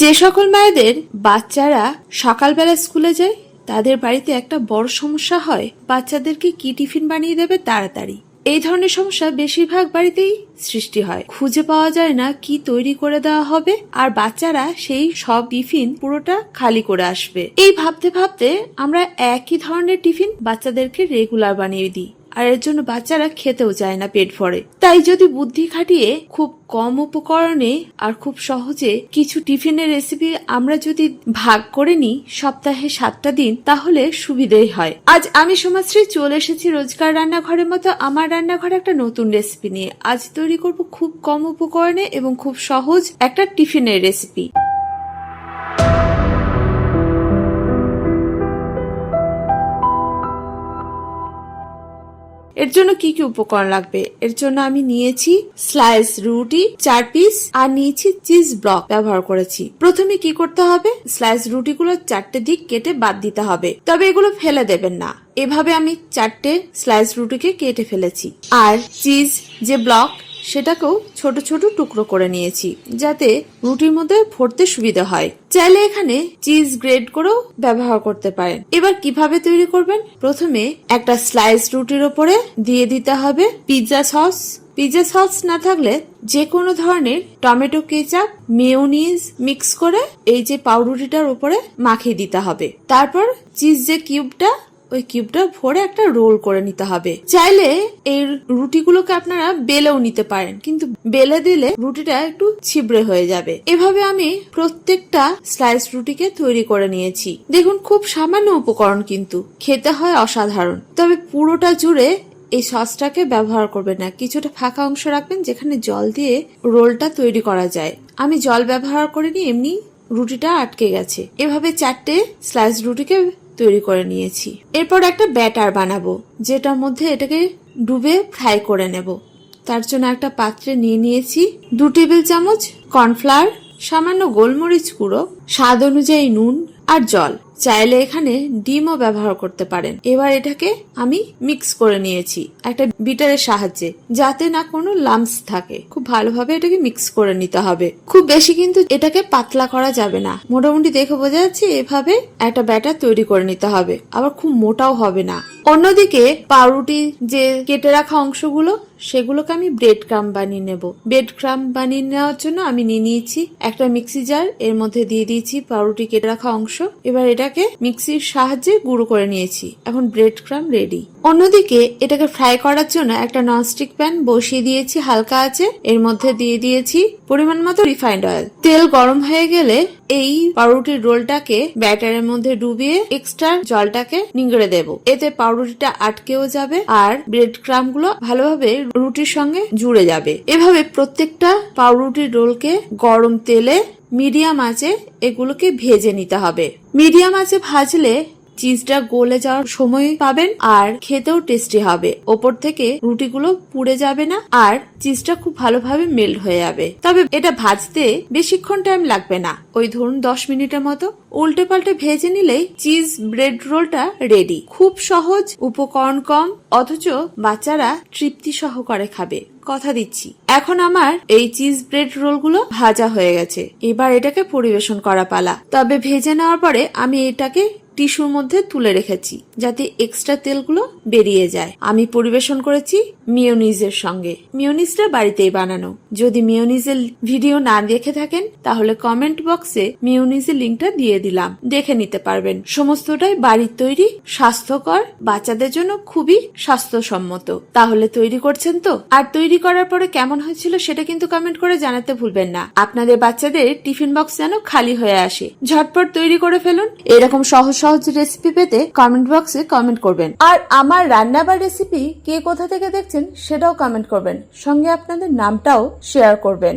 যে সকল মায়েদের বাচ্চারা সকালবেলা স্কুলে যায়, তাদের বাড়িতে একটা বড় সমস্যা হয়। বাচ্চাদেরকে কি টিফিন বানিয়ে দেবে তাড়াতাড়ি। এই ধরনের সমস্যা বেশিরভাগ বাড়িতেই সৃষ্টি হয়। খুঁজে পাওয়া যায় না কি তৈরি করে দেওয়া হবে, আর বাচ্চারা সেই সব টিফিন পুরোটা খালি করে আসবে। এই ভাবতে ভাবতে আমরা একই ধরনের টিফিন বাচ্চাদেরকে রেগুলার বানিয়ে দিই। আর এর জন্য বাচ্চারা খেতেও চায় না পেট ভরে। তাই যদি বুদ্ধি খাটিয়ে খুব কম উপকরণে আর খুব সহজে কিছু টিফিনের রেসিপি আমরা যদি ভাগ করে নিই সপ্তাহে সাতটা দিন, তাহলে সুবিধেই হয়। আজ আমি সমাজশ্রী চলে এসেছি রোজকার রান্নাঘরের মতো আমার রান্নাঘরে একটা নতুন রেসিপি নিয়ে। আজ তৈরি করব খুব কম উপকরণে এবং খুব সহজ একটা টিফিনের রেসিপি এর জন্য কি কি উপকরণ লাগবে? এর জন্য আমি নিয়েছি স্লাইস রুটি, চার পিস আর নিয়েছি চিজ ব্লক ব্যবহার করেছি। প্রথমে কি করতে হবে? স্লাইস রুটিগুলো চারটে দিক কেটে বাদ দিতে হবে। তবে এগুলো ফেলে দেবেন না। এভাবে আমি চারটে স্লাইস রুটিকে কেটে ফেলেছি। আর চিজ যে ব্লক সেটাকেও ছোট ছোট টুকরো করে নিয়েছি, যাতে রুটির মধ্যে ভরতে সুবিধা হয়। চাইলে এখানে চিজ গ্রেড করেও ব্যবহার করতে পারেন। এবার কীভাবে তৈরি করবেন? প্রথমে একটা স্লাইস রুটির ওপরে দিয়ে দিতে হবে পিৎজা সস পিৎজা সস না থাকলে যে কোনো ধরনের টমেটো কেচাপ মেয়োনিজ মিক্স করে এই যে পাউরুটিটার উপরে মাখিয়ে দিতে হবে। তারপর চিজ যে কিউবটা ওই কিউবটা ভরে একটা রোল করে নিতে হবে। চাইলে এই রুটিগুলোকে আপনারা বেলেও নিতে পারেন, কিন্তু বেলে দিলে রুটিটা একটু ছিবড়ে হয়ে যাবে। এভাবে আমি প্রত্যেকটা স্লাইস রুটিকে তৈরি করে নিয়েছি। দেখুন, খুব সামান্য উপকরণ কিন্তু, খেতে হয় অসাধারণ। তবে পুরোটা জুড়ে এই সসটাকে ব্যবহার করবেন না, কিছুটা ফাঁকা অংশ রাখবেন যেখানে জল দিয়ে রোলটা তৈরি করা যায়। আমি জল ব্যবহার করিনি, এমনি রুটিটা আটকে গেছে। এভাবে চারটে স্লাইস রুটিকে তৈরি করে নিয়েছি। এরপর একটা ব্যাটার বানাবো, যেটার মধ্যে এটাকে ডুবে ফ্রাই করে নেব। তার জন্য একটা পাত্রে নিয়ে নিয়েছি দু টেবিল চামচ কর্নফ্লাওয়ার, সামান্য গোলমরিচ গুঁড়ো, স্বাদ অনুযায়ী নুন আর জল। চাইলে এখানে ডিমও ব্যবহার করতে পারেন। এবার এটাকে আমি মিক্স করে নিয়েছি। একটা বিটারের সাহায্যে, যাতে না কোনো লামস থাকে। খুব ভালোভাবে এটাকে মিক্স করে নিতে হবে। খুব বেশি কিন্তু এটাকে পাতলা করা যাবে না। মোটামুটি দেখে বোঝা যাচ্ছে এভাবে একটা ব্যাটার তৈরি করে নিতে হবে। আবার খুব মোটাও হবে না। অন্যদিকে পাউরুটি যে কেটে রাখা অংশগুলো, সেগুলোকে আমি ব্রেড ক্রাম বানিয়ে নেব। ব্রেড ক্রাম বানিয়ে নেওয়ার জন্য আমি নিয়ে নিয়েছি একটা মিক্সি জার, এর মধ্যে দিয়ে দিয়েছি পাউরুটি কেটে রাখা অংশ। এবার এটাকে মিক্সির সাহায্যে গুঁড়ো করে নিয়েছি। এখন ব্রেড ক্রাম রেডি। অন্যদিকে এটাকে ফ্রাই করার জন্য একটা ননস্টিক প্যান বসিয়ে দিয়েছি, হালকা আছে এর মধ্যে দিয়ে দিয়েছি পরিমাণ মতো রিফাইন্ড অয়েল তেল গরম হয়ে গেলে এই পাউরুটির রোলটাকে ব্যাটারের মধ্যে ডুবিয়ে এক্সট্রা জলটাকে নিংড়ে দেব। এতে পাউরুটিটা আটকেও যাবে আর ব্রেড ক্রামগুলো ভালোভাবে রুটির সঙ্গে জুড়ে যাবে। এভাবে প্রত্যেকটা পাউরুটির রোলকে গরম তেলে মিডিয়াম আঁচে এগুলোকে ভেজে নিতে হবে। মিডিয়াম আঁচে ভাজলে চিজটা গলে যাওয়ার সময় পাবেন আর খেতেও টেস্টি হবে। ওপর থেকে রুটিগুলো পুড়ে যাবে না আর চিজটা খুব ভালোভাবে মেল্ট হয়ে যাবে। তবে এটা ভাজতে বেশিক্ষণ টাইম লাগবে না। ওই ধরুন দশ মিনিটের মতো উল্টে পাল্টে ভেজে নিলেই চিজ ব্রেড রোলটা রেডি খুব সহজ, উপকরণ কম, অথচ বাচ্চারা তৃপ্তি সহকারে খাবে। কথা দিচ্ছি। এখন আমার এই চিজ ব্রেড রোলগুলো ভাজা হয়ে গেছে। এবার এটাকে পরিবেশন করা পালা। তবে ভেজে নেওয়ার পরে আমি এটাকে টিস্যুর মধ্যে তুলে রেখেছি যাতে এক্সট্রা তেলগুলো বেরিয়ে যায়। আমি পরিবেশন করেছি মিওনিজের সঙ্গে। মিওনিজটা বাড়িতেই বানানো। যদি মিওনিজের ভিডিও না দেখে থাকেন, তাহলে কমেন্ট বক্সে মিওনিজের লিঙ্কটা দিয়ে দিলাম। দেখে নিতে পারবেন। সমস্তটাই বাড়ির তৈরি, স্বাস্থ্যকর, বাচ্চাদের জন্য খুবই স্বাস্থ্যসম্মত। তাহলে তৈরি করছেন তো? আর তৈরি করার পরে কেমন হয়েছিল সেটা কিন্তু কমেন্ট করে জানাতে ভুলবেন না। আপনাদের বাচ্চাদের টিফিন বক্স যেন খালি হয়ে আসে। ঝটপট তৈরি করে ফেলুন। এরকম সহজ সহজ রেসিপি পেতে কমেন্ট বক্সে কমেন্ট করবেন। আর আমার রান্না বা রেসিপি কে কোথা থেকে দেখছেন সেটাও কমেন্ট করবেন। সঙ্গে আপনাদের নামটাও শেয়ার করবেন।